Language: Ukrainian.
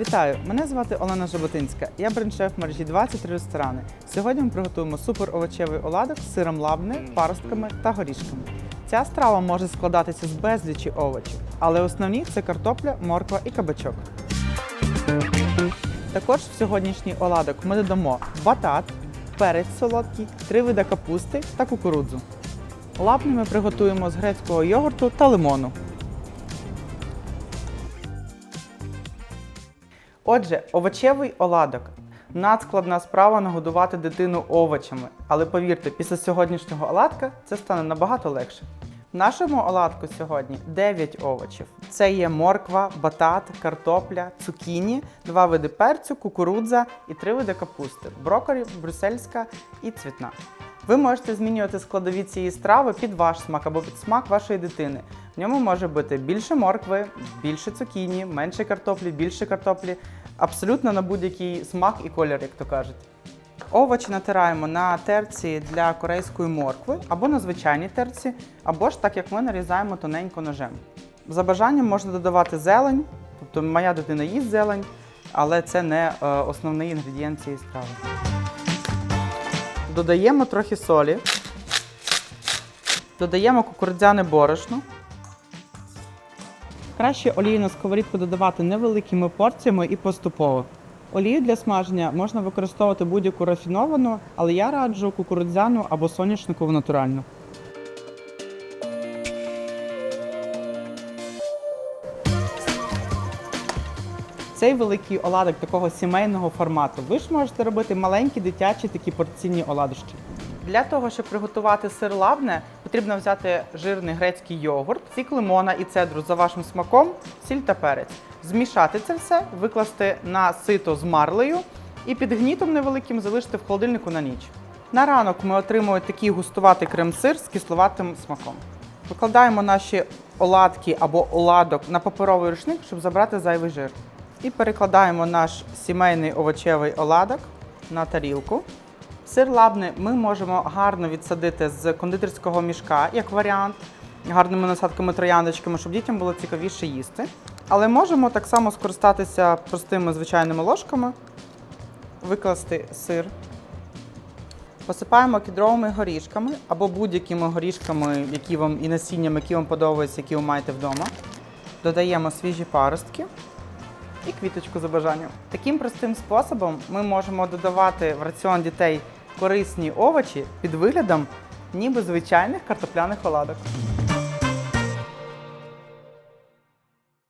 Вітаю! Мене звати Олена Жаботинська. Я бренд-шеф мережі 23 ресторани. Сьогодні ми приготуємо супер овочевий оладок з сиром лабне, паростками та горішками. Ця страва може складатися з безлічі овочів, але основні це картопля, морква і кабачок. Також в сьогоднішній оладок ми додамо батат, перець солодкий, три вида капусти та кукурудзу. Лапни ми приготуємо з грецького йогурту та лимону. Отже, овочевий оладок. Надскладна справа нагодувати дитину овочами. Але повірте, після сьогоднішнього оладка це стане набагато легше. В нашому оладку сьогодні 9 овочів. Це є морква, батат, картопля, цукіні, два види перцю, кукурудза і три види капусти брокколі, брюссельська і цвітна. Ви можете змінювати складові цієї страви під ваш смак або під смак вашої дитини. В ньому може бути більше моркви, більше цукіні, менше картоплі, більше картоплі. Абсолютно на будь-який смак і колір, як то кажуть. Овочі натираємо на терці для корейської моркви або на звичайній терці, або ж так як ми нарізаємо тоненько ножем. За бажанням можна додавати зелень, тобто моя дитина їсть зелень, але це не е, основний інгредієнт цієї страви. Додаємо трохи солі, додаємо кукурудзяне борошно. Краще олію на сковорідку додавати невеликими порціями і поступово. Олію для смаження можна використовувати будь-яку рафіновану, але я раджу кукурудзяну або соняшникову натуральну. Цей великий оладок такого сімейного формату. Ви ж можете робити маленькі дитячі такі порційні оладушки. Для того, щоб приготувати сир лабне, потрібно взяти жирний грецький йогурт, сік лимона і цедру за вашим смаком, сіль та перець. Змішати це все, викласти на сито з марлею і під гнітом невеликим залишити в холодильнику на ніч. На ранок ми отримуємо такий густуватий крем-сир з кисловатим смаком. Викладаємо наші оладки або оладок на паперовий рушник, щоб забрати зайвий жир. І перекладаємо наш сімейний овочевий оладок на тарілку. Сир лабне ми можемо гарно відсадити з кондитерського мішка, як варіант, гарними насадками трояндочками, щоб дітям було цікавіше їсти. Але можемо так само скористатися простими звичайними ложками, викласти сир. Посипаємо кідровими горішками або будь-якими горішками, які вам і насінням, які вам подобаються, які ви маєте вдома. Додаємо свіжі паростки і квіточку за бажанням. Таким простим способом ми можемо додавати в раціон дітей корисні овочі під виглядом ніби звичайних картопляних оладок.